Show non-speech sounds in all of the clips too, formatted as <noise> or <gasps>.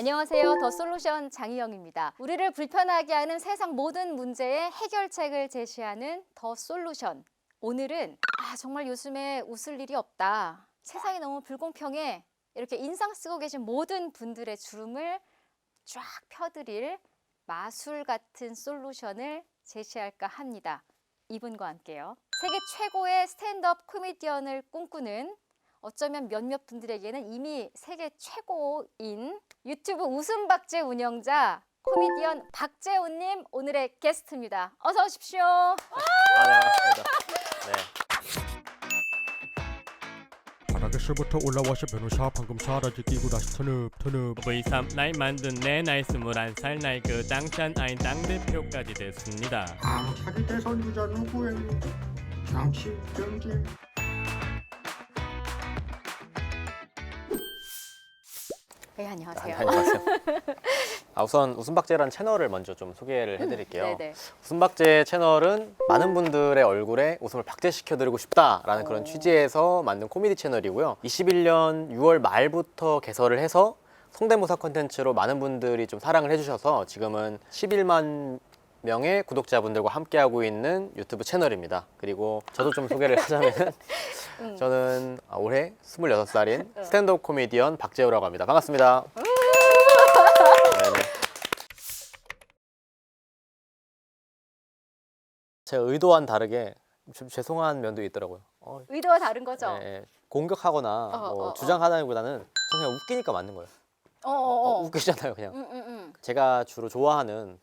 안녕하세요. 더 솔루션 장희영입니다. 우리를 불편하게 하는 세상 모든 문제의 해결책을 제시하는 더 솔루션. 오늘은 아 정말 요즘에 웃을 일이 없다. 세상이 너무 불공평해. 이렇게 인상 쓰고 계신 모든 분들의 주름을 쫙 펴드릴 마술 같은 솔루션을 제시할까 합니다. 이분과 함께요. 세계 최고의 스탠드업 코미디언을 꿈꾸는 어쩌면 몇몇 분들에게는 이미 세계 최고인 유튜브 웃음 박제 운영자 코미디언 박재훈님 오늘의 게스트입니다. 어서 오십시오. 아, 네, 반갑습니다. 네. 바닥에서부터 올라와서 변호사 방금 사라지 끼고 다시 터늪 터늪 V3 나이 만든 내 나이 21살 나이 그 땅짠 아인 당대표까지 됐습니다. 당차기 대선 주자 누구예요? 정치 경제 네 아, 안녕하세요. 네, 안녕하세요. 아, 우선 웃음박제라는 채널을 먼저 좀 소개를 해드릴게요. 음, 네네. 웃음박제 채널은 많은 분들의 얼굴에 웃음을 박제시켜드리고 싶다라는 그런 오. 취지에서 만든 코미디 채널이고요. 21년 6월 말부터 개설을 해서 성대모사 콘텐츠로 많은 분들이 좀 사랑을 해주셔서 지금은 11만 명의 구독자분들과 함께하고 있는 유튜브 채널입니다. 그리고 저도 좀 소개를 하자면은 <laughs> 음. 저는 아, 올해 26살인 어. 스탠드업 코미디언 박재호라고 합니다. 반갑습니다. 네네. 제가 의도와는 다르게 좀 죄송한 면도 있더라고요. 어, 의도와 다른 거죠. 예, 예. 공격하거나 어, 뭐 어, 어. 주장하다기보다는 그냥 웃기니까 맞는 거예요. 어 어 어. 어, 웃기잖아요, 그냥. 음, 음, 음. 제가 주로 좋아하는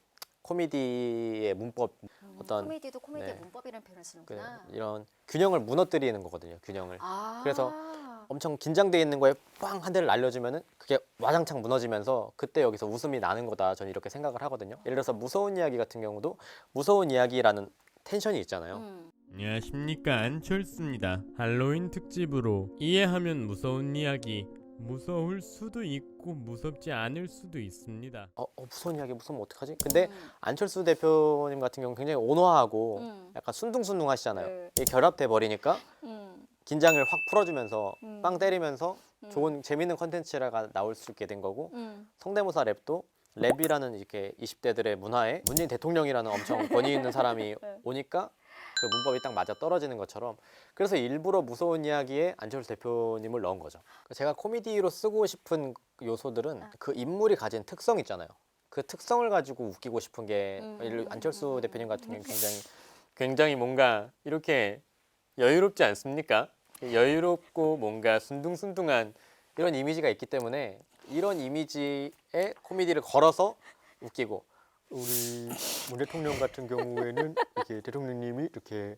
코미디의 문법 어떤 코미디도 코미디의 네. 문법이라는 표현을 그, 쓰는구나. 이런 균형을 무너뜨리는 거거든요. 균형을. 아. 그래서 엄청 긴장돼 있는 거에 빵 한 대를 날려주면은 그게 와장창 무너지면서 그때 여기서 웃음이 나는 거다 저는 이렇게 생각을 하거든요 예를 들어서 무서운 이야기 같은 경우도 무서운 이야기라는 텐션이 있잖아요 음. 안녕하십니까 안철수입니다. 할로윈 특집으로 이해하면 무서운 이야기 무서울 수도 있고 무섭지 않을 수도 있습니다. 어, 어, 무서운 이야기 무서우면 어떡하지 근데 음. 안철수 대표님 같은 경우 굉장히 온화하고 음. 약간 순둥순둥 하시잖아요 네. 이게 결합돼 버리니까 음. 긴장을 확 풀어주면서 음. 빵 때리면서 음. 좋은 재밌는 컨텐츠가 나올 수 있게 된 거고 음. 성대모사 랩도 랩이라는 이렇게 20대들의 문화에 문재인 대통령이라는 엄청 권위 있는 사람이 <laughs> 네. 오니까 그 문법이 딱 맞아 떨어지는 것처럼 그래서 일부러 무서운 이야기에 안철수 대표님을 넣은 거죠. 제가 코미디로 쓰고 싶은 요소들은 아. 그 인물이 가진 특성 있잖아요. 그 특성을 가지고 웃기고 싶은 게 음, 안철수 음, 대표님 같은 음. 경우 굉장히 굉장히 뭔가 이렇게 여유롭지 않습니까? 여유롭고 뭔가 순둥순둥한 이런 이미지가 있기 때문에 이런 이미지에 코미디를 걸어서 웃기고 우리 문 대통령 같은 경우에는 이게 대통령님이 이렇게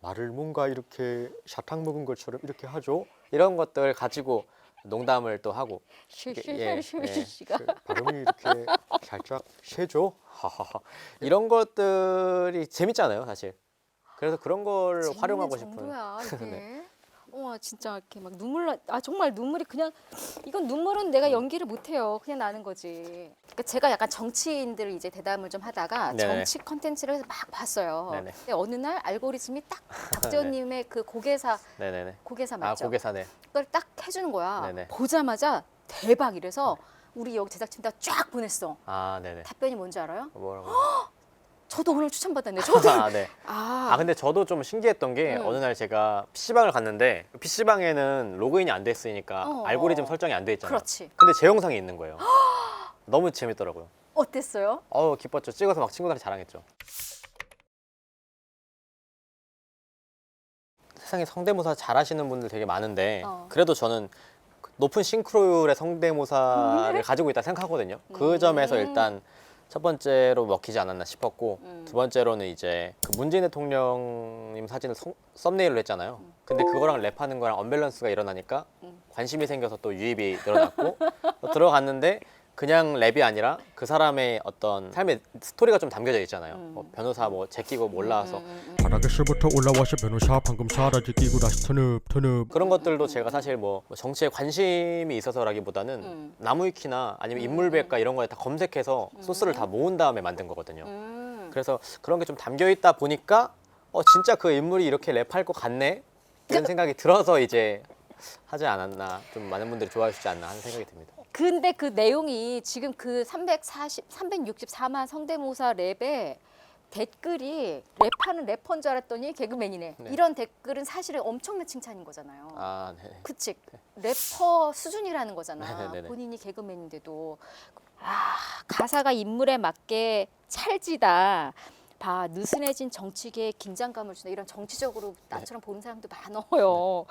말을 뭔가 이렇게 사탕 먹은 것처럼 이렇게 하죠 이런 것들 가지고 농담을 또 하고 쉬쉬 예, 예. 그 발음이 이렇게 <laughs> 살짝 세죠 하하하 이런 것들이 재밌잖아요 사실 그래서 그런 걸 재밌는 활용하고 싶은 정도야 이게. <laughs> 네. 와 진짜 이렇게 막 눈물 나. 아 정말 눈물이 그냥 이건 눈물은 내가 연기를 못해요. 그냥 나는 거지. 그러니까 제가 약간 정치인들 이제 대담을 좀 하다가 네네. 정치 컨텐츠를 막 봤어요. 네네. 근데 어느 날 알고리즘이 딱 <laughs> 박재원님의 그 고개사 네네네 고개사 아 맞죠? 고개사네 그걸 딱 해주는 거야. 네네. 보자마자 대박 이래서 우리 여기 제작진 다 쫙 보냈어. 아 네네 답변이 뭔지 알아요? 뭐라고 <gasps> <laughs> 저도 오늘 추천받았네. 저도. <laughs> 아, 네. 아, 아 근데 저도 좀 신기했던 게 음. 어느 날 제가 PC방을 갔는데 PC방에는 로그인이 안 됐으니까 어, 알고리즘 어. 설정이 안 돼 있잖아요. 그렇지. 근데 제 영상이 있는 거예요. <gasps> 너무 재밌더라고요. 어땠어요? 어우 기뻤죠. 찍어서 막 친구들한테 자랑했죠. 세상에 성대모사 잘하시는 분들 되게 많은데 어. 그래도 저는 높은 싱크로율의 성대모사를 가지고 있다 생각하거든요. 그 음. 점에서 일단 첫 번째로 먹히지 않았나 싶었고 음. 두 번째로는 이제 그 문재인 대통령님 사진을 성- 썸네일로 했잖아요. 근데 그거랑 랩하는 거랑 언밸런스가 일어나니까 음. 관심이 생겨서 또 유입이 늘어났고 <laughs> 또 들어갔는데 그냥 랩이 아니라 그 사람의 어떤 삶의 스토리가 좀 담겨져 있잖아요. 음. 뭐 변호사 뭐 제끼고 몰라서 음, 음, 음. 바닥에서부터 올라와서 변호사 방금 사라지 끼고 다시 터늪 터늪 그런 것들도 제가 사실 뭐 정치에 관심이 있어서라기보다는 음. 나무위키나 아니면 음. 인물백과 이런 거에 다 검색해서 소스를 다 모은 다음에 만든 거거든요. 음. 그래서 그런 게 좀 담겨 있다 보니까 어 진짜 그 인물이 이렇게 랩할 것 같네 이런 생각이 들어서 이제 하지 않았나 좀 많은 분들이 좋아해 주지 않나 하는 생각이 듭니다. 근데 그 내용이 지금 그 340, 364만 성대모사 랩에 댓글이 랩하는 래퍼인 줄 알았더니 개그맨이네. 네. 이런 댓글은 사실은 엄청난 칭찬인 거잖아요. 아, 네. 그치 래퍼 수준이라는 거잖아 네 네네네. 본인이 개그맨인데도 아 가사가 인물에 맞게 찰지다 봐 느슨해진 정치계에 긴장감을 주는 이런 정치적으로 나처럼 보는 사람도 많아요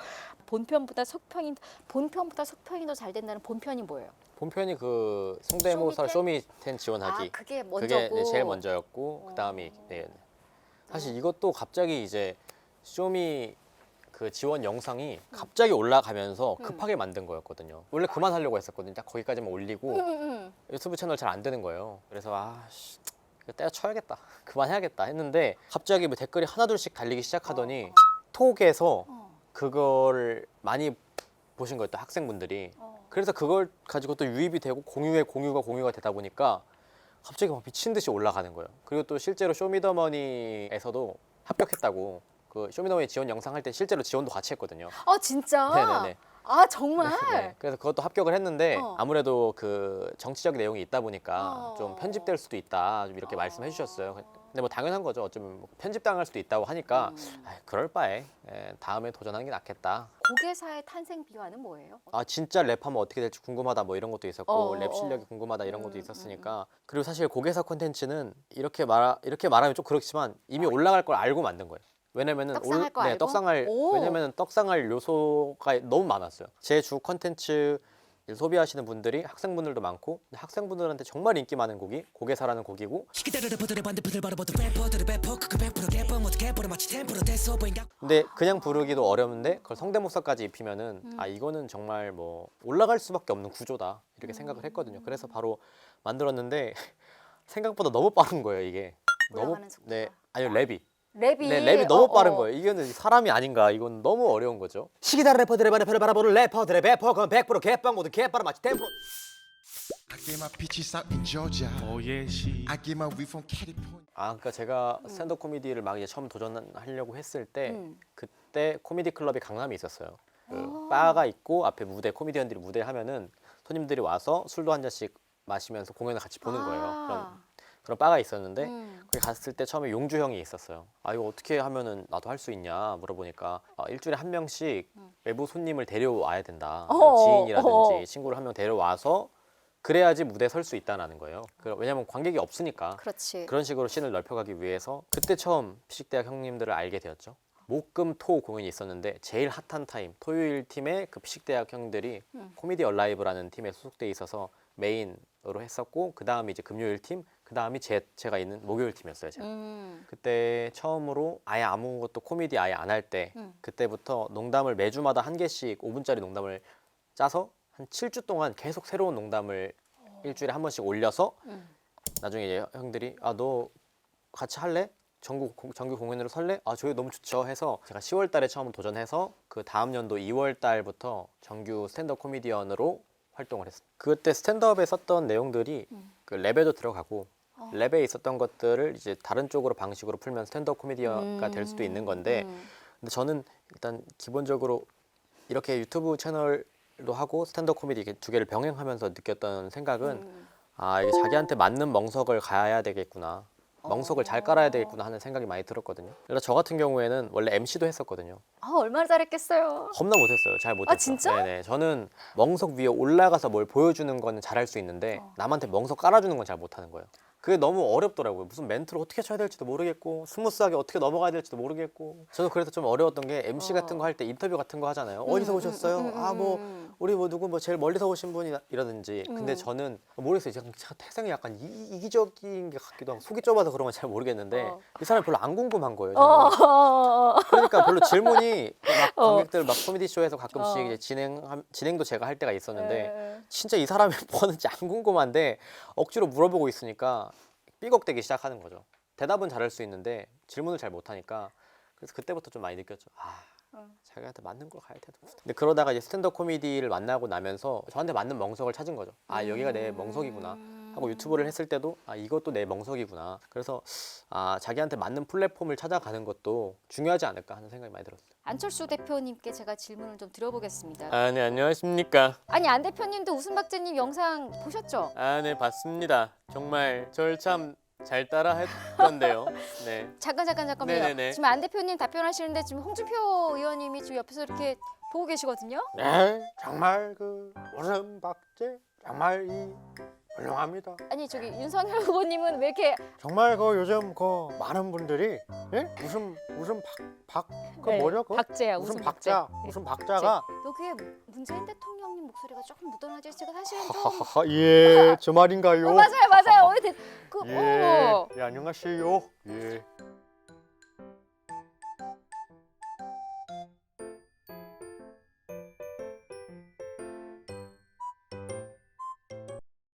본편보다 속편이 본편보다 속편이 더 잘 된다는 본편이 뭐예요 본편이 그 성대모사 쇼미 쇼미10 지원하기. 아 그게 그게 먼저고 네, 제일 먼저였고 그 다음이 네. 사실 이것도 갑자기 이제 쇼미 그 지원 영상이 갑자기 올라가면서 음. 급하게 만든 거였거든요. 원래 그만 하려고 했었거든요. 딱 거기까지만 올리고 응, 응, 유튜브 채널 잘 안 되는 거예요. 그래서 아씨 이거 때려쳐야겠다. <laughs> 그만해야겠다 했는데 갑자기 뭐 댓글이 하나둘씩 달리기 시작하더니 톡에서 어, 그걸 많이 보신 거예요. 또 학생분들이. 어. 그래서 그걸 가지고 또 유입이 되고 공유에 공유가 공유가 되다 보니까 갑자기 막 미친 듯이 올라가는 거예요. 그리고 또 실제로 쇼미더머니에서도 합격했다고 그 쇼미더머니 지원 영상 할 때 실제로 지원도 같이 했거든요. 아 진짜 네네네. 아 정말 네. 그래서 그것도 합격을 했는데 어. 아무래도 그 정치적 내용이 있다 보니까 어. 좀 편집될 수도 있다 좀 이렇게 말씀해 주셨어요. 근데 뭐 당연한 거죠. 어쩌면 뭐 편집당할 수도 있다고 하니까 음. 아이, 그럴 바에 예, 다음에 도전하는 게 낫겠다. 고개사의 탄생 비화는 뭐예요? 아 진짜 랩하면 어떻게 될지 궁금하다 뭐 이런 것도 있었고 어, 랩 어. 실력이 궁금하다 이런 음, 것도 음, 있었으니까 그리고 사실 고개사 콘텐츠는 이렇게 말 이렇게 말하면 좀 그렇지만 이미 올라갈 걸 알고 만든 거예요. 왜냐면은 떡상할 거 네, 알고? 떡상할 오. 왜냐면은 떡상할 요소가 너무 많았어요. 제주 콘텐츠 소비하시는 분들이 학생분들도 많고 학생분들한테 정말 인기 많은 곡이 고개사라는 곡이고 근데 그냥 부르기도 어려운데 그걸 성대모사까지 입히면은 음. 아 이거는 정말 뭐 올라갈 수밖에 없는 구조다 이렇게 생각을 했거든요. 그래서 바로 만들었는데 <laughs> 생각보다 너무 빠른 거예요 이게. 너무 올라가는 속도가. 네 아니요 랩이 랩이 네 랩이 너무 어, 빠른 어. 거예요. 이거는 사람이 아닌가 이건 너무 어려운 거죠. 시기다 래퍼들의 반에 별 바라보는 래퍼들의 배퍼 그건 100% 개빵 모두 개빠라 마치 템포. I get my peaches out in Georgia. 오예시 I get my weed from Katy Point. 아 그러니까 제가 스탠드 코미디를 막 이제 처음 도전하려고 했을 때 음. 그때 코미디 클럽이 강남에 있었어요. 그 아. 바가 있고 앞에 무대 코미디언들이 무대 하면은 손님들이 와서 술도 한 잔씩 마시면서 공연을 같이 보는 거예요. 그런 아. 그런 바가 있었는데 음. 거기 갔을 때 처음에 용주 형이 있었어요. 아 이거 어떻게 하면은 나도 할 수 있냐 물어보니까 아, 일주일에 한 명씩 외부 손님을 데려와야 된다. 음. 어어, 지인이라든지 어어. 친구를 한 명 데려와서 그래야지 무대에 설 수 있다라는 거예요. 그- 왜냐면 관객이 없으니까 그렇지. 그런 식으로 씬을 넓혀가기 위해서 그때 처음 피식대학 형님들을 알게 되었죠. 목금토 공연이 있었는데 제일 핫한 타임 토요일 팀의 그 피식대학 형들이 음. 코미디 얼라이브라는 팀에 소속돼 있어서 메인으로 했었고 그 다음이 이제 금요일 팀, 그 다음이 제 제가 있는 목요일 팀이었어요. 제가. 음. 그때 처음으로 아예 아무것도 코미디 아예 안 할 때 음. 그때부터 농담을 매주마다 한 개씩 5분짜리 농담을 짜서 한 7주 동안 계속 새로운 농담을 일주일에 한 번씩 올려서 음. 나중에 이제 형들이 아 너 같이 할래? 전국 공- 정규 공연으로 설래? 아 저희 너무 좋죠 해서 제가 10월 달에 처음 도전해서 그 다음 연도 2월 달부터 정규 스탠드업 코미디언으로 활동을 했어요. 그때 스탠드업에 썼던 내용들이 음. 그 랩에도 들어가고 어. 랩에 있었던 것들을 이제 다른 쪽으로 방식으로 풀면 스탠드업 코미디언가 될 수도 있는 건데 음. 근데 저는 일단 기본적으로 이렇게 유튜브 채널도 하고 스탠드업 코미디 이렇게 두 개를 병행하면서 느꼈던 생각은 음. 아 이게 자기한테 맞는 멍석을 가야 되겠구나 멍석을 잘 깔아야 되겠구나 하는 생각이 많이 들었거든요 그래서 저 같은 경우에는 원래 MC도 했었거든요 아 얼마나 잘했겠어요. 겁나 못했어요 잘 못했어요 진짜? 네네 저는 멍석 위에 올라가서 뭘 보여주는 거는 잘할 수 있는데 어. 남한테 멍석 깔아주는 건 잘 못하는 거예요 그게 너무 어렵더라고요 무슨 멘트를 어떻게 쳐야 될지도 모르겠고 스무스하게 어떻게 넘어가야 될지도 모르겠고 저는 그래서 좀 어려웠던 게 MC 같은 거 할 때 인터뷰 같은 거 하잖아요 어디서 음, 오셨어요 음, 음, 아뭐 음. 우리 뭐 누구 뭐 제일 멀리서 오신 분이 이라든지 근데 음. 저는 모르겠어요 제가 태생이 약간 이, 기적인게 같기도 하고 속이 좁아서 그런 건 잘 모르겠는데 어. 이 사람이 별로 안 궁금한 거예요 어, 저는. 어, 어, 어. 그러니까 별로 질문이 막 어. 관객들 막 코미디 쇼에서 가끔씩 어. 이제 진행 진행도 제가 할 때가 있었는데 에. 진짜 이 사람이 <laughs> 뭐 하는지 안 궁금한데 억지로 물어보고 있으니까 삐걱대기 시작하는 거죠. 대답은 잘할 수 있는데 질문을 잘 못하니까 그래서 그때부터 좀 많이 느꼈죠. 아 어. 자기한테 맞는 걸 가야 되는 근데 그러다가 이제 스탠드업 코미디를 만나고 나면서 저한테 맞는 멍석을 찾은 거죠. 아 여기가 내 멍석이구나. 하고 유튜브를 했을 때도 아 이것도 내 멍석이구나. 그래서 아 자기한테 맞는 플랫폼을 찾아가는 것도 중요하지 않을까 하는 생각이 많이 들었어요. 안철수 대표님께 제가 질문을 좀 드려보겠습니다. 아, 네, 안녕하십니까. 아니 안 대표님도 웃음박제님 영상 보셨죠? 아, 네, 봤습니다. 정말 절 참 잘 따라 했던데요. <laughs> 네. 잠깐 잠깐 잠깐만요. 네네네. 지금 안 대표님 답변하시는데 지금 홍준표 의원님이 지금 옆에서 이렇게 보고 계시거든요. 네, 정말 그 웃음 박제 정말 이 훌륭합니다. 아니 저기 윤석열 후보님은 왜 이렇게 정말 그 요즘 그 많은 분들이 예? 웃음 웃음 박박그 네, 뭐죠? 그 박제야 웃음 웃음 박자 박제. 웃음 박자가 여기에 문재인 대통령님 목소리가 조금 묻어나지 제가 사실은 좀 하하하 예, 저 말인가요? 어, 맞아요 맞아요 어디 대... 그 예, 어. 예, 안녕하세요. 예.